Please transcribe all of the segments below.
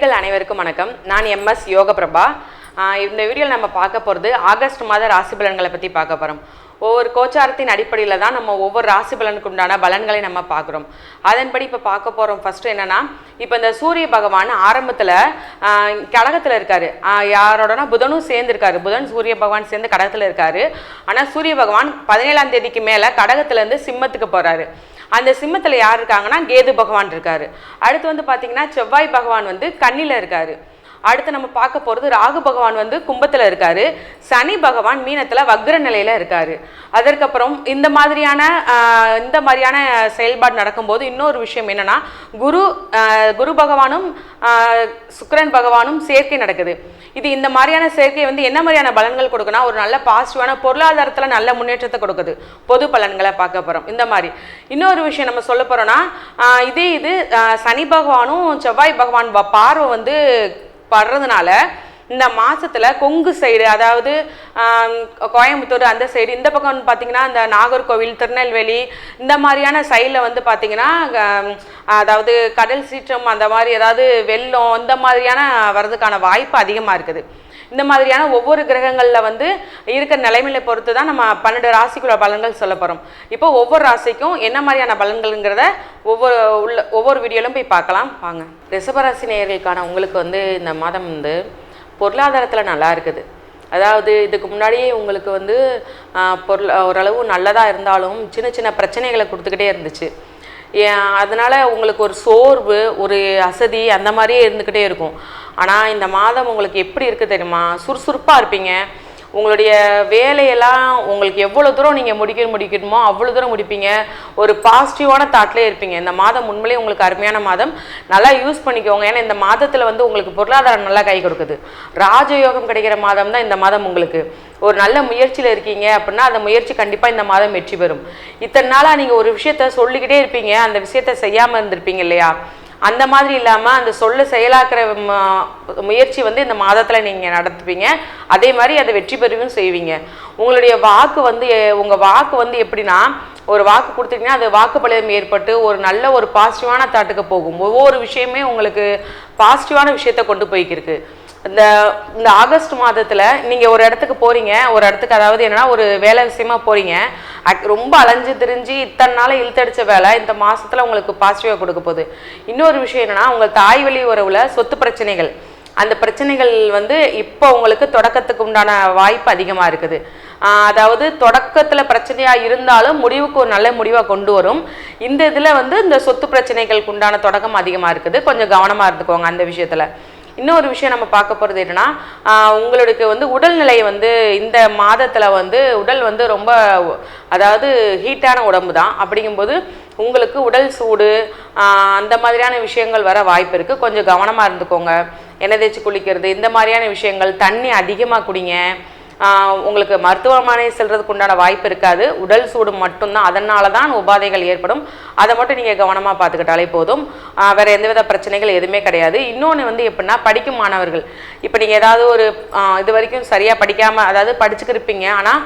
நேர்கள் அனைவருக்கும் வணக்கம். நான் எம்எஸ் யோகபிரபா. பிரபா இந்த வீடியோவில் நம்ம பார்க்க போகிறது ஆகஸ்ட் மாத ராசி பலன்களை பற்றி பார்க்க போகிறோம் ஒவ்வொரு கோச்சாரத்தின் அடிப்படையில் தான் நம்ம ஒவ்வொரு ராசி பலனுக்கு உண்டான பலன்களை நம்ம பார்க்குறோம். அதன்படி இப்போ பார்க்க போகிறோம் ஃபஸ்ட்டு என்னென்னா இப்போ இந்த சூரிய பகவான் ஆரம்பத்தில் கடகத்தில் இருக்காரு. யாரோடனா புதனும் சேர்ந்துருக்காரு. புதன் சூரிய பகவான் சேர்ந்து கடகத்தில் இருக்காரு. ஆனால் சூரிய பகவான் பதினேழாம் தேதிக்கு மேலே கடகத்துலேருந்து சிம்மத்துக்கு போகிறாரு அந்த சிம்மத்தில் யார் இருக்காங்கன்னா கேது பகவான் இருக்காரு. அடுத்து வந்து பார்த்தீங்கன்னா செவ்வாய் பகவான் வந்து கண்ணியில் இருக்காரு. அடுத்து நம்ம பார்க்க போகிறது ராகு பகவான் வந்து கும்பத்தில் இருக்காரு. சனி பகவான் மீனத்தில் வக்ர நிலையில் இருக்காரு. அதற்கப்புறம் இந்த மாதிரியான இந்த மாதிரியான செயல்பாடு நடக்கும்போது இன்னொரு விஷயம் என்னன்னா குரு குரு பகவானும் சுக்கரன் சுக்கிரன் பகவானும் சேர்க்கை நடக்குது. இது இந்த மாதிரியான சேர்க்கை வந்து என்ன மாதிரியான பலன்கள் கொடுக்குன்னா ஒரு நல்ல பாசிட்டிவான பொருளாதாரத்தில் நல்ல முன்னேற்றத்தை கொடுக்குது. பொது பலன்களை பார்க்க போகிறோம் இந்த மாதிரி. இன்னொரு விஷயம் நம்ம சொல்ல போகிறோன்னா இதே இது சனி பகவானும் செவ்வாய் பகவான் பார்வை வந்து படுறதுனால இந்த மாதத்தில் கொங்கு சைடு அதாவது கோயம்புத்தூர் அந்த சைடு இந்த பக்கம் வந்து பார்த்தீங்கன்னா இந்த நாகர்கோவில் திருநெல்வேலி இந்த மாதிரியான சைடில் வந்து பார்த்திங்கன்னா அதாவது கடல் சீற்றம் அந்த மாதிரி ஏதாவது வெள்ளம் இந்த மாதிரியான வர்றதுக்கான வாய்ப்பு அதிகமாக இருக்குது. இந்த மாதிரியான ஒவ்வொரு கிரகங்களில் வந்து இருக்கிற நிலைமையை பொறுத்து தான் நம்ம பன்னெண்டு ராசிக்குள்ள பலன்கள் சொல்ல போகிறோம் இப்போ ஒவ்வொரு ராசிக்கும் என்ன மாதிரியான பலன்கள்ங்கிறத ஒவ்வொரு உள்ள ஒவ்வொரு வீடியோலும் போய் பார்க்கலாம். வாங்க. ரிஷபராசி நேயர்களுக்கான உங்களுக்கு வந்து இந்த மாதம் வந்து பொருளாதாரத்தில் நல்லா இருக்குது. அதாவது இதுக்கு முன்னாடியே உங்களுக்கு வந்து பொருள் ஓரளவு நல்லதாக இருந்தாலும் சின்ன சின்ன பிரச்சனைகளை கொடுத்துக்கிட்டே இருந்துச்சு. அதனால் உங்களுக்கு ஒரு சோர்வு ஒரு அசதி அந்த மாதிரியே இருந்துக்கிட்டே இருக்கும். ஆனால் இந்த மாதம் உங்களுக்கு எப்படி இருக்குது தெரியுமா? சுறுசுறுப்பாக இருப்பீங்க. உங்களுடைய வேலையெல்லாம் உங்களுக்கு எவ்வளோ தூரம் நீங்கள் முடிக்க முடிக்கணுமோ அவ்வளோ தூரம் முடிப்பீங்க. ஒரு பாசிட்டிவான தாட்லேயே இருப்பீங்க. இந்த மாதம் உண்மையிலே உங்களுக்கு அருமையான மாதம். நல்லா யூஸ் பண்ணிக்கோங்க. ஏன்னா இந்த மாதத்தில் வந்து உங்களுக்கு பொருளாதாரம் நல்லா கை கொடுக்குது. ராஜயோகம் கிடைக்கிற மாதம் தான் இந்த மாதம் உங்களுக்கு. ஒரு நல்ல முயற்சியில் இருக்கீங்க அப்படின்னா அந்த முயற்சி கண்டிப்பாக இந்த மாதம் வெற்றி பெறும். இத்தனை நாளாக நீங்கள் ஒரு விஷயத்த சொல்லிக்கிட்டே இருப்பீங்க அந்த விஷயத்த செய்யாமல் இருந்திருப்பீங்க இல்லையா? அந்த மாதிரி இல்லாமல் அந்த சொல்ல செயலாக்குற ம- முயற்சி வந்து இந்த மாதத்தில் நீங்கள் நடத்துவீங்க. அதே மாதிரி அதை வெற்றி பெறவும் செய்வீங்க. உங்களுடைய வாக்கு வந்து உங்கள் வாக்கு வந்து எப்படின்னா ஒரு வாக்கு கொடுத்தீங்கன்னா அது வாக்குப்பளிதம் ஏற்பட்டு ஒரு நல்ல ஒரு பாசிட்டிவான தாட்டுக்கு போகும். ஒவ்வொரு விஷயமே உங்களுக்கு பாசிட்டிவான விஷயத்தை கொண்டு போய்க்கிருக்கு. இந்த இந்த ஆகஸ்ட் மாதத்தில் நீங்கள் ஒரு இடத்துக்கு போகிறீங்க ஒரு இடத்துக்கு அதாவது என்னென்னா ஒரு வேலை விஷயமா போகிறீங்க ரொம்ப அலைஞ்சு திரிஞ்சு இத்தனை நாள் இழுத்தடிச்ச வேலை இந்த மாதத்தில் உங்களுக்கு பாசிட்டிவாக கொடுக்க போகுது. இன்னொரு விஷயம் என்னென்னா உங்கள் தாய் வழி உறவில் சொத்து பிரச்சனைகள். அந்த பிரச்சனைகள் வந்து இப்போ உங்களுக்கு தொடக்கத்துக்கு உண்டான வாய்ப்பு அதிகமாக இருக்குது. அதாவது தொடக்கத்தில் பிரச்சனையாக இருந்தாலும் முடிவுக்கு ஒரு நல்ல முடிவாக கொண்டு வரும். இந்த இதில் வந்து இந்த சொத்து பிரச்சனைகளுக்கு உண்டான தொடக்கம் அதிகமாக இருக்குது. கொஞ்சம் கவனமாக இருந்துக்கோங்க அந்த விஷயத்தில். இன்னொரு விஷயம் நம்ம பார்க்க போகிறது என்னன்னா உங்களுக்கு வந்து உடல்நிலை வந்து இந்த மாதத்தில் வந்து உடல் வந்து ரொம்ப அதாவது ஹீட்டான உடம்பு தான். அப்படிங்கும்போது உங்களுக்கு உடல் சூடு அந்த மாதிரியான விஷயங்கள் வர வாய்ப்பு இருக்குது கொஞ்சம் கவனமாக இருந்துக்கோங்க. எண்ணெய் தேய்ச்சி குளிக்கிறது இந்த மாதிரியான விஷயங்கள் தண்ணி அதிகமாக குடிங்க. உங்களுக்கு மருத்துவமனை செல்றதுக்கு உண்டான வாய்ப்பு இருக்காது. உடல் சூடு மட்டும்தான். அதனால தான் உபாதைகள் ஏற்படும். அதை மட்டும் நீங்கள் கவனமாக பார்த்துக்கிட்டாலே போதும். வேறு எந்தவித பிரச்சனைகள் எதுவுமே கிடையாது. இன்னொன்று வந்து எப்படின்னா படிக்கும் மாணவர்கள். இப்போ நீங்கள் ஏதாவது ஒரு இது வரைக்கும் சரியாக படிக்காமல் அதாவது படிச்சுக்கிருப்பீங்க. ஆனால்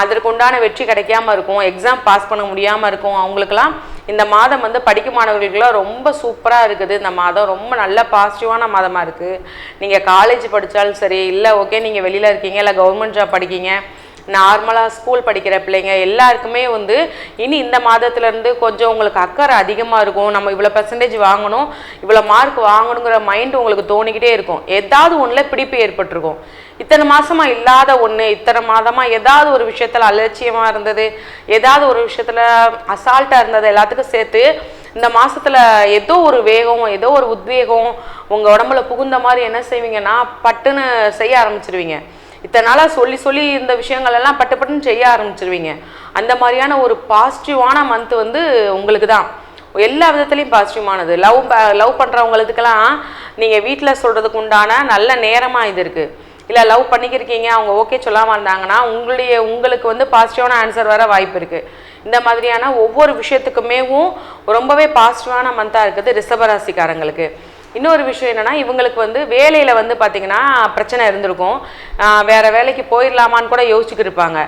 அதற்கு உண்டான வெற்றி கிடைக்காம இருக்கும். எக்ஸாம் பாஸ் பண்ண முடியாமல் இருக்கும். அவங்களுக்கெல்லாம் இந்த மாதம் வந்து படிக்கும் மாணவர்களுக்கெல்லாம் ரொம்ப சூப்பராக இருக்குது. இந்த மாதம் ரொம்ப நல்ல பாசிட்டிவான மாதமாக இருக்குது நீங்கள் காலேஜ் படித்தாலும் சரி இல்லை ஓகே நீங்கள் வெளியில் இருக்கீங்க இல்லை கவர்மெண்ட் ஜாப் படிக்கீங்க நார்மலாக ஸ்கூல் படிக்கிற பிள்ளைங்க எல்லாருக்குமே வந்து இனி இந்த மாதத்துலேருந்து கொஞ்சம் உங்களுக்கு அக்கறை அதிகமாக இருக்கும். நம்ம இவ்வளோ பர்சன்டேஜ் வாங்கணும் இவ்வளோ மார்க் வாங்கணுங்கிற மைண்ட் உங்களுக்கு தோணிக்கிட்டே இருக்கும். ஏதாவது ஒன்றில் பிடிப்பு ஏற்பட்டிருக்கும். இத்தனை மாதமாக இல்லாத ஒன்று இத்தனை மாதமாக ஏதாவது ஒரு விஷயத்தில் அலட்சியமாக இருந்தது ஏதாவது ஒரு விஷயத்தில் அசால்ட்டாக இருந்தது எல்லாத்துக்கும் சேர்த்து இந்த மாதத்தில் ஏதோ ஒரு வேகம் ஏதோ ஒரு உத்வேகம் உங்கள் உடம்புல புகுந்த மாதிரி என்ன செய்வீங்கன்னா பட்டுன்னு செய்ய ஆரம்பிச்சிருவீங்க. இத்தனை நாளாக சொல்லி சொல்லி இந்த விஷயங்கள் எல்லாம் பட்டு பட்டுன்னு செய்ய ஆரம்பிச்சிருவீங்க. அந்த மாதிரியான ஒரு பாசிட்டிவான மந்த் வந்து உங்களுக்கு தான் எல்லா விதத்துலேயும் பாசிட்டிவானது லவ் லவ் பண்ணுறவங்களுக்கெல்லாம் நீங்கள் வீட்டில் சொல்கிறதுக்கு உண்டான நல்ல நேரமாக இது இருக்குது இல்லை லவ் பண்ணிக்கிருக்கீங்க அவங்க ஓகே சொல்லாமல் இருந்தாங்கன்னா உங்களுடைய உங்களுக்கு வந்து பாசிட்டிவான ஆன்சர் வர வாய்ப்பு இருக்குது இந்த மாதிரியான ஒவ்வொரு விஷயத்துக்குமேவும் ரொம்பவே பாசிட்டிவான மந்தாக இருக்குது ரிஷபராசிக்காரங்களுக்கு இன்னொரு விஷயம் என்னென்னா இவங்களுக்கு வந்து வேலையில் வந்து பார்த்திங்கன்னா பிரச்சனை இருந்திருக்கும். வேறு வேலைக்கு போயிடலாமான்னு கூட யோசிச்சுட்டு இருப்பாங்க.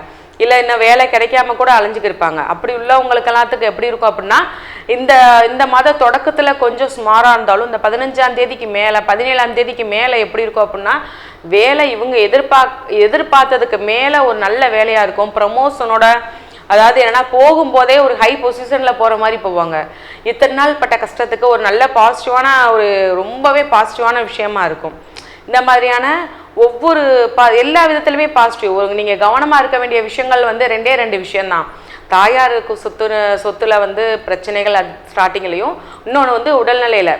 இல்லை இன்னும் வேலை கிடைக்காம கூட அலைஞ்சிக்கிருப்பாங்க அப்படி உள்ளவங்களுக்கு எல்லாத்துக்கு எப்படி இருக்கும் அப்படின்னா இந்த இந்த மாத தொடக்கத்தில் கொஞ்சம் சுமாராக இருந்தாலும் இந்த பதினஞ்சாம் தேதிக்கு மேலே பதினேழாம் தேதிக்கு மேலே எப்படி இருக்கும் அப்படின்னா வேலை இவங்க எதிர்பார்க் எதிர்பார்த்ததுக்கு மேலே ஒரு நல்ல வேலையாக இருக்கும். ப்ரமோஷனோட அதாவது என்னன்னா போகும்போதே ஒரு ஹை பொசிஷனில் போகிற மாதிரி போவாங்க. இத்தனை நாள் பட்ட கஷ்டத்துக்கு ஒரு நல்ல பாசிட்டிவான ஒரு ரொம்பவே பாசிட்டிவான விஷயமா இருக்கும். இந்த மாதிரியான ஒவ்வொரு பா எல்லா விதத்துலையுமே பாசிட்டிவ் ஒரு நீங்கள் கவனமாக இருக்க வேண்டிய விஷயங்கள் வந்து ரெண்டே ரெண்டு விஷயந்தான் தாயாருக்கு சொத்து சொத்துல வந்து பிரச்சனைகள் ஸ்டார்டிங்லேயும் இன்னொன்று வந்து உடல்நிலையில்.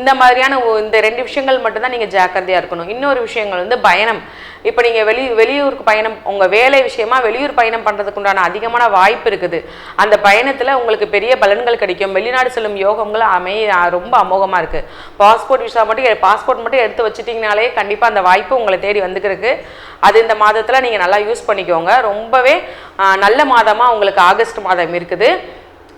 இந்த மாதிரியான இந்த ரெண்டு விஷயங்கள் மட்டும்தான் நீங்கள் ஜாக்கிரதையாக இருக்கணும். இன்னொரு விஷயங்கள் வந்து பயணம். இப்போ நீங்கள் வெளி வெளியூருக்கு பயணம் உங்கள் வேலை விஷயமா வெளியூர் பயணம் பண்ணுறதுக்கு உண்டான அதிகமான வாய்ப்பு இருக்குது. அந்த பயணத்தில் உங்களுக்கு பெரிய பலன்கள் கிடைக்கும். வெளிநாடு செல்லும் யோகங்கள் அமைய ரொம்ப அமோகமாக இருக்குது பாஸ்போர்ட் விஷயம் மட்டும் பாஸ்போர்ட் மட்டும் எடுத்து வச்சிட்டிங்கனாலே கண்டிப்பாக அந்த வாய்ப்பு உங்களை தேடி வந்துக்கிறதுக்கு அது இந்த மாதத்தில் நீங்கள் நல்லா யூஸ் பண்ணிக்கோங்க. ரொம்பவே நல்ல மாதமாக உங்களுக்கு ஆகஸ்ட் மாதம் இருக்குது.